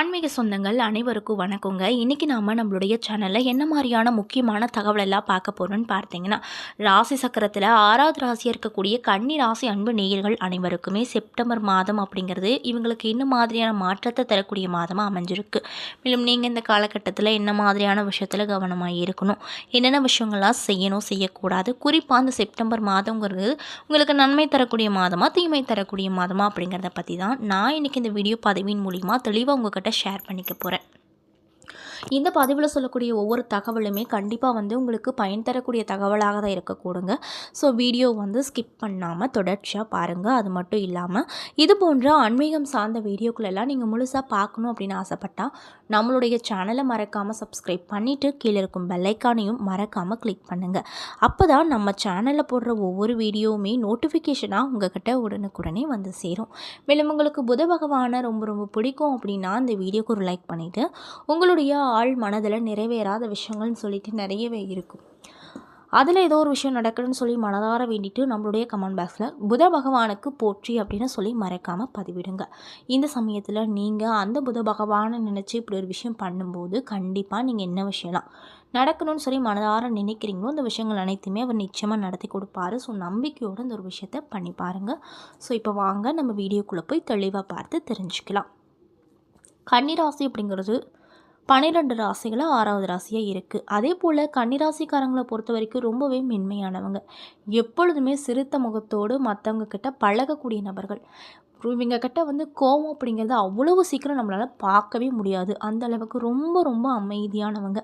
ஆன்மீக சொந்தங்கள் அனைவருக்கும் வணக்கங்க. இன்றைக்கி நாம் நம்மளுடைய சேனலில் என்ன மாதிரியான முக்கியமான தகவல் எல்லாம் பார்க்க போகிறோம்னு பார்த்தீங்கன்னா ராசி சக்கரத்தில் ஆறாவது ராசியாக இருக்கக்கூடிய கன்னி ராசி அன்பு நேயர்கள் அனைவருக்குமே செப்டம்பர் மாதம் அப்படிங்கிறது இவங்களுக்கு என்ன மாதிரியான மாற்றத்தை தரக்கூடிய மாதமாக அமைஞ்சிருக்கு. மேலும் நீங்கள் இந்த காலகட்டத்தில் என்ன மாதிரியான விஷயத்தில் கவனமாக இருக்கணும் என்னென்ன விஷயங்கள்லாம் செய்யணும் செய்யக்கூடாது குறிப்பாக அந்த செப்டம்பர் மாதங்கிறது உங்களுக்கு நன்மை தரக்கூடிய மாதமாக தீமை தரக்கூடிய மாதமாக அப்படிங்கிறத பற்றி தான் நான் இன்றைக்கி இந்த வீடியோ பதவியின் மூலிமா தெளிவாக உங்ககிட்ட ஷேர் பண்ணிக்க போகிறேன் இந்த பதிவில் சொல்லக்கூடிய ஒவ்வொரு தகவலுமே கண்டிப்பாக வந்து உங்களுக்கு பயன் தரக்கூடிய தகவலாக தான் இருக்கக்கூடுங்க ஸோ வீடியோ வந்து ஸ்கிப் பண்ணாமல் தொடர்ச்சியாக பாருங்கள் அது மட்டும் இல்லாமல் இது போன்ற ஆன்மீகம் சார்ந்த வீடியோக்களெல்லாம் நீங்கள் முழுசாக பார்க்கணும் அப்படின்னு ஆசைப்பட்டால் நம்மளுடைய சேனலை மறக்காமல் சப்ஸ்கிரைப் பண்ணிவிட்டு கீழே இருக்கும் பெல்லைக்கானையும் மறக்காமல் கிளிக் பண்ணுங்கள் அப்போ தான் நம்ம சேனலில் போடுற ஒவ்வொரு வீடியோவுமே நோட்டிஃபிகேஷனாக உங்ககிட்ட உடனுக்குடனே வந்து சேரும். மேலும் உங்களுக்கு புத பகவானை ரொம்ப ரொம்ப பிடிக்கும் அப்படின்னா அந்த வீடியோக்கு ஒரு லைக் பண்ணிவிட்டு உங்களுடைய ஆள் மனதில் நிறைவேறாத விஷயங்கள்னு சொல்லிட்டு நிறையவே இருக்கும். அதில் ஏதோ ஒரு விஷயம் நடக்குதுன்னு சொல்லி மனதார வேண்டிட்டு நம்மளுடைய கமெண்ட் பாக்ஸில் புத பகவானுக்கு போற்றி அப்படின்னு சொல்லி மறக்காமல் பதிவிடுங்க. இந்த சமயத்தில் நீங்கள் அந்த புத பகவானை நினச்சி இப்படி ஒரு விஷயம் பண்ணும்போது கண்டிப்பாக நீங்கள் என்ன விஷயம்லாம் நடக்கணும்னு சொல்லி மனதார நினைக்கிறீங்களோ அந்த விஷயங்கள் அனைத்துமே அவர் நிச்சயமாக நடத்தி கொடுப்பாரு. ஸோ நம்பிக்கையோடு இந்த ஒரு விஷயத்த பண்ணி பாருங்கள் ஸோ இப்போ வாங்க நம்ம வீடியோக்குள்ளே போய் தெளிவாக பார்த்து தெரிஞ்சுக்கலாம். கன்னிராசி அப்படிங்கிறது பன்னிரெண்டு ராசிகளும் ஆறாவது ராசியாக இருக்குது அதே போல் கன்னிராசிக்காரங்களை பொறுத்த வரைக்கும் ரொம்பவே மென்மையானவங்க. எப்பொழுதுமே சிறுத்த முகத்தோடு மற்றவங்க கிட்ட பழகக்கூடிய நபர்கள். இவங்க கிட்ட வந்து கோவம் அப்படிங்கிறது அவ்வளவு சீக்கிரம் நம்மளால் பார்க்கவே முடியாது. அந்த அளவுக்கு ரொம்ப ரொம்ப அமைதியானவங்க.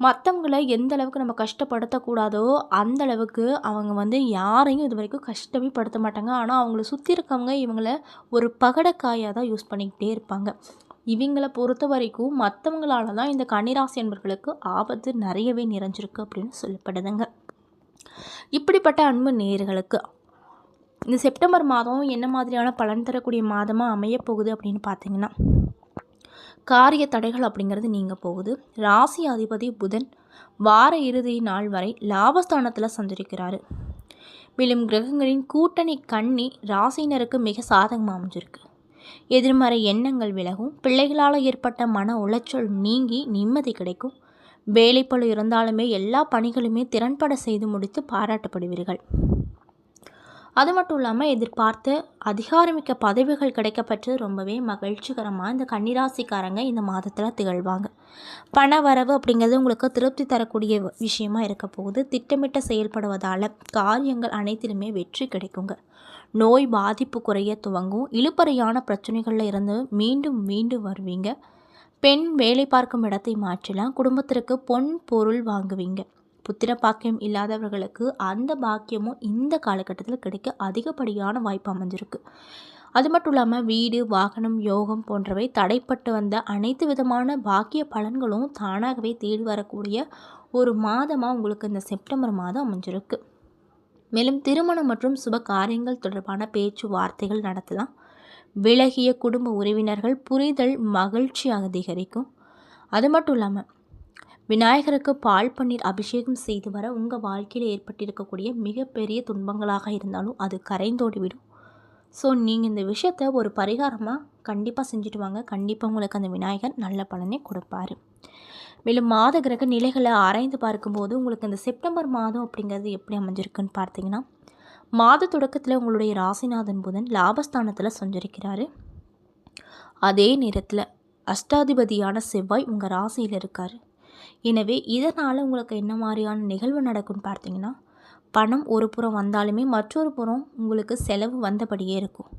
மற்றவங்களை எந்த அளவுக்கு நம்ம கஷ்டப்படுத்தக்கூடாதோ அந்த அளவுக்கு அவங்க வந்து யாரையும் இது வரைக்கும் கஷ்டமே படுத்த மாட்டாங்க ஆனால் அவங்கள சுற்றி இருக்கவங்க இவங்கள ஒரு பகடக்காயாக தான் யூஸ் பண்ணிக்கிட்டே இருப்பாங்க. இவங்களை பொறுத்த வரைக்கும் மற்றவங்களால தான் இந்த கன்னிராசி என்பர்களுக்கு ஆபத்து நிறையவே நிறைஞ்சிருக்கு அப்படின்னு சொல்லப்படுதுங்க. இப்படிப்பட்ட அன்பு நேர்களுக்கு இந்த செப்டம்பர் மாதம் என்ன மாதிரியான பலன் தரக்கூடிய மாதமாக அமையப்போகுது அப்படின்னு பார்த்தீங்கன்னா காரிய தடைகள் அப்படிங்கிறது நீங்கள் போகுது. ராசி அதிபதி புதன் வார இறுதி நாள் வரை லாபஸ்தானத்தில் சஞ்சரிக்கிறாரு. மேலும் கிரகங்களின் கூட்டணி கண்ணி ராசினருக்கு மிக சாதகமாக அமைஞ்சிருக்கு. எதிர்மறை எண்ணங்கள் விலகும். பிள்ளைகளால் ஏற்பட்ட மன உளைச்சல் நீங்கி நிம்மதி கிடைக்கும். வேலைப்பழு இருந்தாலுமே எல்லா பணிகளுமே திறன்பட செய்து முடித்து பாராட்டப்படுவீர்கள். அது மட்டும் இல்லாமல் எதிர்பார்த்த அதிகாரமிக்க பதவிகள் கிடைக்கப்பட்டு ரொம்பவே மகிழ்ச்சிகரமாக இந்த கன்னிராசிக்காரங்க இந்த மாதத்தில் திகழ்வாங்க. பண வரவு அப்படிங்கிறது உங்களுக்கு திருப்தி தரக்கூடிய விஷயமா இருக்க போகுது. திட்டமிட்ட செயல்படுவதால் காரியங்கள் அனைத்திலுமே வெற்றி கிடைக்குங்க. நோய் பாதிப்பு குறைய துவங்கும். இழுப்பறையான பிரச்சனைகளில் இருந்து மீண்டும் மீண்டும் வருவீங்க. பெண் வேலை பார்க்கும் இடத்தை மாற்றலாம். குடும்பத்திற்கு பொன் பொருள் வாங்குவீங்க. புத்திர பாக்கியம் இல்லாதவர்களுக்கு அந்த பாக்கியமும் இந்த காலகட்டத்தில் கிடைக்க அதிகப்படியான வாய்ப்பு அமைஞ்சிருக்கு. அது மட்டும் இல்லாமல் வீடு வாகனம் யோகம் போன்றவை தடைப்பட்டு வந்த அனைத்து விதமான பாக்கிய பலன்களும் தானாகவே தேடி வரக்கூடிய ஒரு மாதமாக உங்களுக்கு இந்த செப்டம்பர் மாதம் அமைஞ்சிருக்கு. மேலும் திருமணம் மற்றும் சுப காரியங்கள் தொடர்பான பேச்சுவார்த்தைகள் நடத்தலாம். விலகிய குடும்ப உறவினர்கள் புரிதல் மகிழ்ச்சி அதிகரிக்கும். அது மட்டும் இல்லாமல் விநாயகருக்கு பால் பன்னீர் அபிஷேகம் செய்து வர உங்கள் வாழ்க்கையில் ஏற்பட்டிருக்கக்கூடிய மிகப்பெரிய துன்பங்களாக இருந்தாலும் அது கரைந்தோடி விடும் ஸோ நீங்கள் இந்த விஷயத்த ஒரு பரிகாரமாக கண்டிப்பாக செஞ்சுட்டு வாங்க. கண்டிப்பாக உங்களுக்கு அந்த விநாயகர் நல்ல பலனை கொடுப்பாரு. மேலும் மாத கிரக நிலைகளை ஆராய்ந்து பார்க்கும்போது உங்களுக்கு இந்த செப்டம்பர் மாதம் அப்படிங்கிறது எப்படி அமைஞ்சிருக்குன்னு பார்த்தீங்கன்னா மாத தொடக்கத்தில் உங்களுடைய ராசிநாதன் புதன் லாபஸ்தானத்தில் செஞ்சிருக்கிறாரு. அதே நேரத்தில் அஷ்டாதிபதியான செவ்வாய் உங்கள் ராசியில் இருக்கார். எனவே இதனால் உங்களுக்கு என்ன மாதிரியான நிகழ்வு நடக்கும்னு பார்த்தீங்கன்னா பணம் ஒரு புறம் வந்தாலுமே மற்றொரு புறம் உங்களுக்கு செலவு வந்தபடியே இருக்கும்.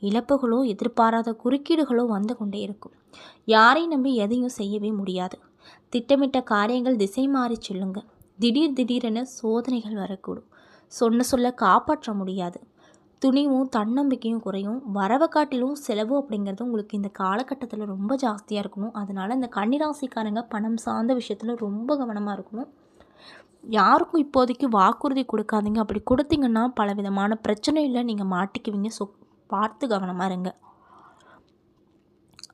இழப்புகளோ எதிர்பாராத குறுக்கீடுகளோ வந்து கொண்டே இருக்கும். யாரையும் நம்பி எதையும் செய்யவே முடியாது. திட்டமிட்ட காரியங்கள் திசை மாறி செல்லுங்க. திடீர் திடீரென சோதனைகள் வரக்கூடும். சொன்ன சொல்ல காப்பாற்ற முடியாது. துணிவும் தன்னம்பிக்கையும் குறையும். வரவை காட்டிலும் செலவு அப்படிங்கிறது உங்களுக்கு இந்த காலகட்டத்தில் ரொம்ப ஜாஸ்தியாக இருக்கணும். அதனால் இந்த கன்னிராசிக்காரங்க பணம் சார்ந்த விஷயத்தில் ரொம்ப கவனமாக இருக்கணும். யாருக்கும் இப்போதைக்கு வாக்குறுதி கொடுக்காதீங்க. அப்படி கொடுத்தீங்கன்னா பல விதமான பிரச்சனையில் நீங்கள் மாட்டிக்குவீங்க. ஸோ பார்த்து கவனமாக இருங்க.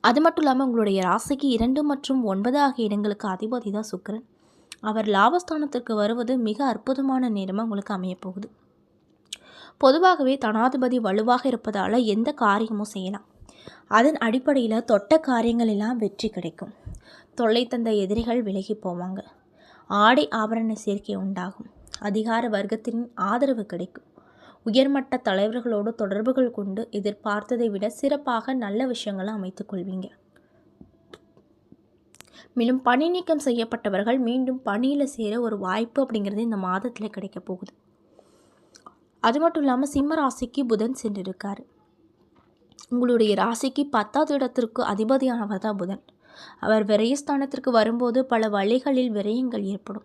அது மட்டும் இல்லாமல் உங்களுடைய ராசிக்கு இரண்டு மற்றும் ஒன்பது ஆகிய இடங்களுக்கு அதிபதி தான் சுக்கரன். அவர் லாபஸ்தானத்திற்கு வருவது மிக அற்புதமான நேரமாக உங்களுக்கு அமையப்போகுது பொதுவாகவே தனாதிபதி வலுவாக இருப்பதால் எந்த காரியமும் செய்யலாம். அதன் அடிப்படையில் தொட்ட காரியங்கள் எல்லாம் வெற்றி கிடைக்கும். தொல்லை தந்த எதிரிகள் விலகி போவாங்க. ஆடை ஆபரண சேர்க்கை உண்டாகும். அதிகார வர்க்கத்தின் ஆதரவு கிடைக்கும். உயர்மட்ட தலைவர்களோடு தொடர்புகள் கொண்டு எதிர்பார்த்ததை விட சிறப்பாக நல்ல விஷயங்களை அமைத்துக் கொள்வீங்க. மேலும் பணி நீக்கம் செய்யப்பட்டவர்கள் மீண்டும் பணியில் சேர ஒரு வாய்ப்பு அப்படிங்கிறது இந்த மாதத்தில் கிடைக்க போகுது. அது மட்டும் இல்லாமல் சிம்ம ராசிக்கு புதன் சென்றிருக்கார். உங்களுடைய ராசிக்கு பத்தாவது இடத்திற்கு அதிபதியானவர் தான் புதன். அவர் விரயஸ்தானத்திற்கு வரும்போது பல வழிகளில் விரயங்கள் ஏற்படும்.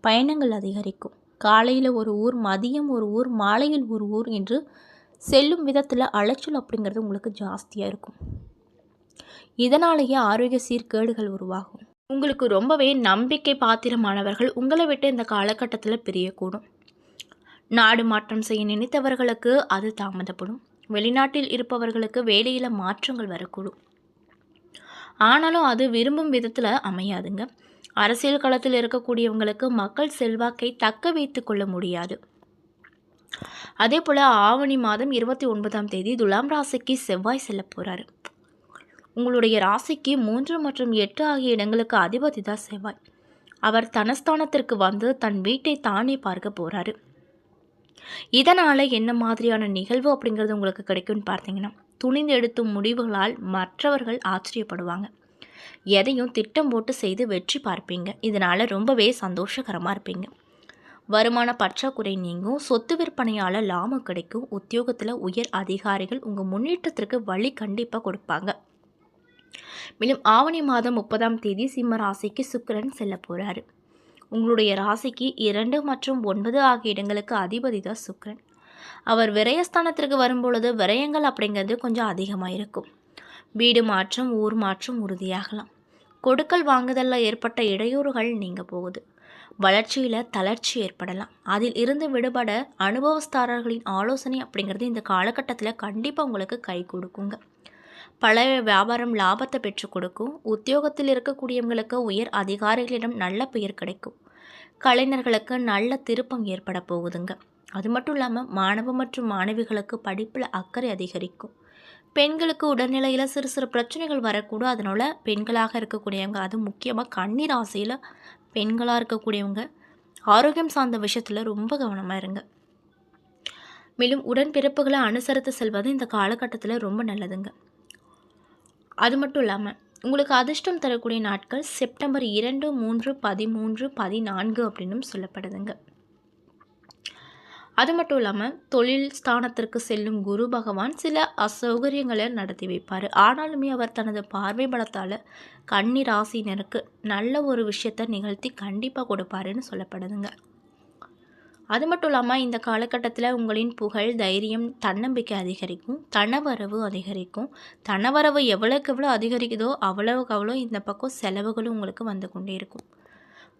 பயணங்கள் அதிகரிக்கும். காலையில் ஒரு ஊர் மதியம் ஒரு ஊர் மாலையில் ஒரு ஊர் என்று செல்லும் விதத்தில் அலைச்சல் அப்படிங்கிறது உங்களுக்கு ஜாஸ்தியாக இருக்கும். இதனாலேயே ஆரோக்கிய சீர்கேடுகள் உருவாகும். உங்களுக்கு ரொம்பவே நம்பிக்கை பாத்திரமானவர்கள் உங்களை விட்டு இந்த காலகட்டத்தில் பிரியக்கூடும். நாடு மாற்றம் செய்ய நினைத்தவர்களுக்கு அது தாமதப்படும். வெளிநாட்டில் இருப்பவர்களுக்கு வேலையில் மாற்றங்கள் வரக்கூடும். ஆனாலும் அது விரும்பும் விதத்தில் அமையாதுங்க. அரசியல் களத்தில் இருக்கக்கூடியவங்களுக்கு மக்கள் செல்வாக்கை தக்க வைத்து கொள்ள முடியாது. அதே போல் ஆவணி மாதம் இருபத்தி ஒன்பதாம் தேதி துலாம் ராசிக்கு செவ்வாய் செல்ல போகிறாரு உங்களுடைய ராசிக்கு மூன்று மற்றும் எட்டு ஆகிய இடங்களுக்கு அதிபதி தான் செவ்வாய். அவர் தனஸ்தானத்திற்கு வந்து தன் வீட்டை தானே பார்க்க போகிறாரு இதனால் என்ன மாதிரியான நிகழ்வு அப்படிங்கிறது உங்களுக்கு கிடைக்கும்னு பார்த்தீங்கன்னா துணிந்து எடுத்தும் முடிவுகளால் மற்றவர்கள் ஆச்சரியப்படுவாங்க. எதையும் திட்டம் போட்டு செய்து வெற்றி பார்ப்பீங்க. இதனால் ரொம்பவே சந்தோஷகரமாக இருப்பீங்க. வருமான பற்றாக்குறை நீங்கும். சொத்து விற்பனையால் லாபம் கிடைக்கும். உத்தியோகத்தில் உயர் அதிகாரிகள் உங்கள் முன்னேற்றத்திற்கு வழி கண்டிப்பாக கொடுப்பாங்க. மேலும் ஆவணி மாதம் முப்பதாம் தேதி சிம்ம ராசிக்கு சுக்கிரன் செல்ல போகிறாரு உங்களுடைய ராசிக்கு இரண்டு மற்றும் ஒன்பது ஆகிய இடங்களுக்கு அதிபதி தான் சுக்கிரன். அவர் விரயஸ்தானத்திற்கு வரும்பொழுது விரயங்கள் அப்படிங்கிறது கொஞ்சம் அதிகமாக இருக்கும் வீடு மாற்றம் ஊர் மாற்றம் உறுதியாகலாம். கொடுக்கல் வாங்குதலில் ஏற்பட்ட இடையூறுகள் நீங்கள் போகுது. வளர்ச்சியில் தளர்ச்சி ஏற்படலாம். அதில் இருந்து விடுபட அனுபவஸ்தாரர்களின் ஆலோசனை அப்படிங்கிறது இந்த காலகட்டத்தில் கண்டிப்பாக உங்களுக்கு கை கொடுக்குங்க. பழைய வியாபாரம் லாபத்தை பெற்றுக் கொடுக்கும். உத்தியோகத்தில் இருக்கக்கூடியவங்களுக்கு உயர் அதிகாரிகளிடம் நல்ல பெயர் கிடைக்கும். கலைஞர்களுக்கு நல்ல திருப்பம் ஏற்பட போகுதுங்க. அது மட்டும் இல்லாமல் மாணவ மற்றும் மாணவிகளுக்கு படிப்பில் அக்கறை அதிகரிக்கும். பெண்களுக்கு உடல்நிலையில் சிறு சிறு பிரச்சனைகள் வரக்கூடும். அதனால் பெண்களாக இருக்கக்கூடியவங்க அது முக்கியமாக கண்ணீர் ஆசையில் பெண்களாக இருக்கக்கூடியவங்க ஆரோக்கியம் சார்ந்த விஷயத்தில் ரொம்ப கவனமாக இருங்க. மேலும் உடன்பிறப்புகளை அனுசரித்து செல்வது இந்த காலகட்டத்தில் ரொம்ப நல்லதுங்க. அது மட்டும் இல்லாமல் உங்களுக்கு அதிர்ஷ்டம் தரக்கூடிய நாட்கள் செப்டம்பர் இரண்டு மூன்று பதிமூன்று பதினான்கு அப்படின்னும் சொல்லப்படுதுங்க. அது மட்டும் இல்லாமல் தொழில் ஸ்தானத்திற்கு செல்லும் குரு பகவான் சில அசௌகரியங்களை நடத்தி வைப்பார். ஆனாலுமே அவர் தனது பார்வை பலத்தால் கன்னி ராசினருக்கு நல்ல ஒரு விஷயத்தை நிகழ்த்தி கண்டிப்பாக கொடுப்பாருன்னு சொல்லப்படுதுங்க. அது மட்டும் இல்லாமல் இந்த காலகட்டத்தில் உங்களின் புகழ் தைரியம் தன்னம்பிக்கை அதிகரிக்கும் தனவரவு அதிகரிக்கும். தனவரவு எவ்வளோக்கு எவ்வளோ அதிகரிக்குதோ அவ்வளவுக்கு அவ்வளோ இந்த பக்கம் செலவுகளும் உங்களுக்கு வந்து கொண்டே இருக்கும்.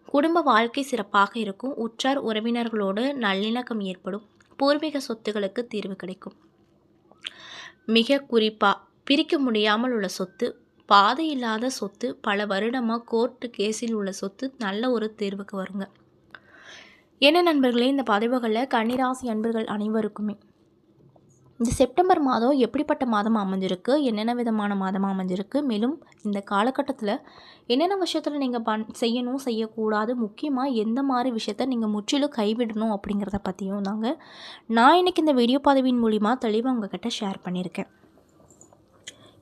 குடும்ப வாழ்க்கை சிறப்பாக இருக்கும். உற்றார் உறவினர்களோடு நல்லிணக்கம் ஏற்படும். பூர்வீக சொத்துகளுக்கு தீர்வு கிடைக்கும். மிக குறிப்பாக பிரிக்க முடியாமல் உள்ள சொத்து பாதை இல்லாத சொத்து பல வருடமாக கோர்ட்டு கேஸில் உள்ள சொத்து நல்ல ஒரு தேர்வுக்கு வருங்க. என்ன நண்பர்களே இந்த பதிவுகளில் கன்னிராசி அன்பர்கள் அனைவருக்குமே இந்த செப்டம்பர் மாதம் எப்படிப்பட்ட மாதம் அமைஞ்சிருக்கு? என்னென்ன விதமான மாதமாக அமைஞ்சிருக்கு? மேலும் இந்த காலகட்டத்தில் என்னென்ன விஷயத்தில் நீங்கள் பண் செய்யணும் செய்யக்கூடாது முக்கியமாக எந்த மாதிரி விஷயத்த நீங்கள் முற்றிலும் கைவிடணும் அப்படிங்கிறத பற்றியும் தாங்க நான் இன்றைக்கி இந்த வீடியோ பதவியின் மூலிமா தெளிவாக உங்ககிட்ட ஷேர் பண்ணியிருக்கேன்.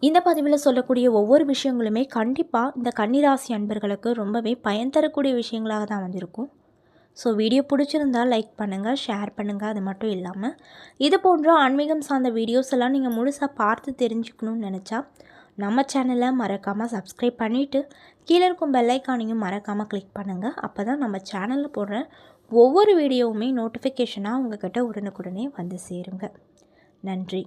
இந்த பதிவில் சொல்லக்கூடிய ஒவ்வொரு விஷயங்களுமே கண்டிப்பாக இந்த கன்னிராசி அன்பர்களுக்கு ரொம்பவே பயன் தரக்கூடிய விஷயங்களாக தான் வந்திருக்கும் ஸோ வீடியோ பிடிச்சிருந்தால் லைக் பண்ணுங்கள் ஷேர் பண்ணுங்கள் அது மட்டும் இல்லாமல் இது போன்ற ஆன்மீகம் சார்ந்த வீடியோஸ் எல்லாம் நீங்கள் முழுசாக பார்த்து தெரிஞ்சுக்கணும்னு நினச்சா நம்ம சேனலை மறக்காமல் சப்ஸ்கிரைப் பண்ணிவிட்டு கீழே இருக்கும் பெல்லைக்கானையும் மறக்காமல் கிளிக் பண்ணுங்கள் அப்போ தான் நம்ம சேனலில் போடுற ஒவ்வொரு வீடியோவுமே நோட்டிஃபிகேஷனாக உங்கள்கிட்ட உடனுக்குடனே வந்து சேருங்க. நன்றி.